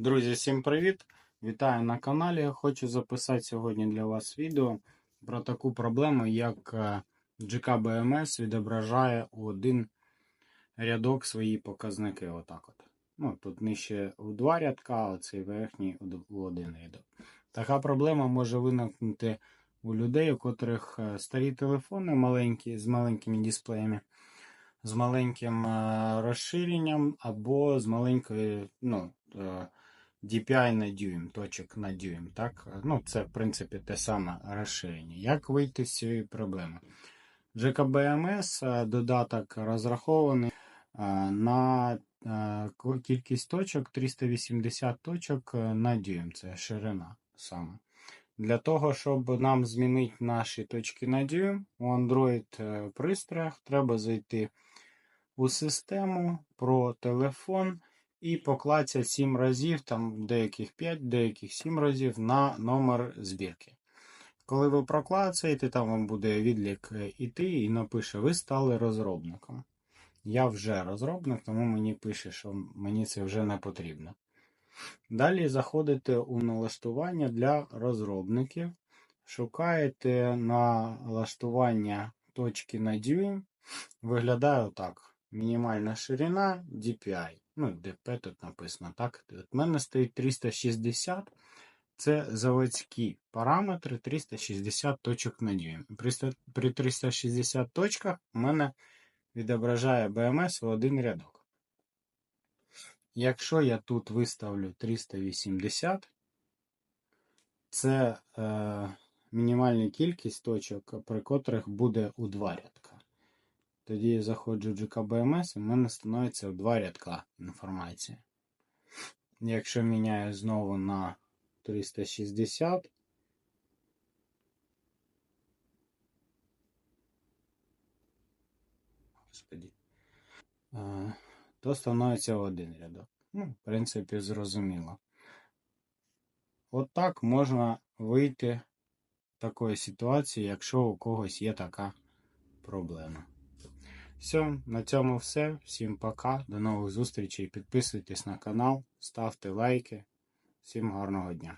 Друзі, всім привіт! Вітаю на каналі. Хочу записати сьогодні для вас відео про таку проблему, як е, GKBMS відображає у один рядок свої показники. Отак от. Ну, тут нижче у два рядка, а цей верхній у один рядок. Така проблема може виникнути у людей, у котрих е, старі телефони маленькі з маленькими дисплеями, з маленьким е, розширенням або з маленькою, ну, DPI на дюйм, точок на дюйм. Так? Ну, це, в принципі, те саме розширення. Як вийти з цієї проблеми? GKBMS е, додаток розрахований е, на е, кількість точок 380 точок на дюйм. Це ширина саме. Для того, щоб нам змінити наші точки на дюйм, у Android е, пристроях треба зайти у систему про телефон і покласться 7 разів, там деяких 5, деяких 7 разів на номер збірки. Коли ви проклацаєте, там вам буде відлік е, іти і напише, ви стали розробником. Я вже розробник, тому мені пише, що мені це вже не потрібно. Далі заходите у налаштування для розробників, шукаєте налаштування точки на дюйм. Виглядає отак. Мінімальна ширина DPI. Ну, DP тут написано, так? От мене стоїть 360. Це заводські параметри 360 точок на дюйм. При При 360 точках у мене відображає BMS в один рядок. Якщо я тут виставлю 380, це е, мінімальна кількість точок, при котрих буде у два рядка. Тоді я заходжу в GKBMS, і в мене становиться у два рядка інформація. Якщо міняю знову на 360, Господи, е, то становиться один рядок. Ну, в принципі, зрозуміло. От так можна вийти з такої ситуації, якщо у когось є така проблема. Все, на цьому все. Всім пока. До нових зустрічей. Підписуйтесь на канал, ставте лайки. Всім гарного дня.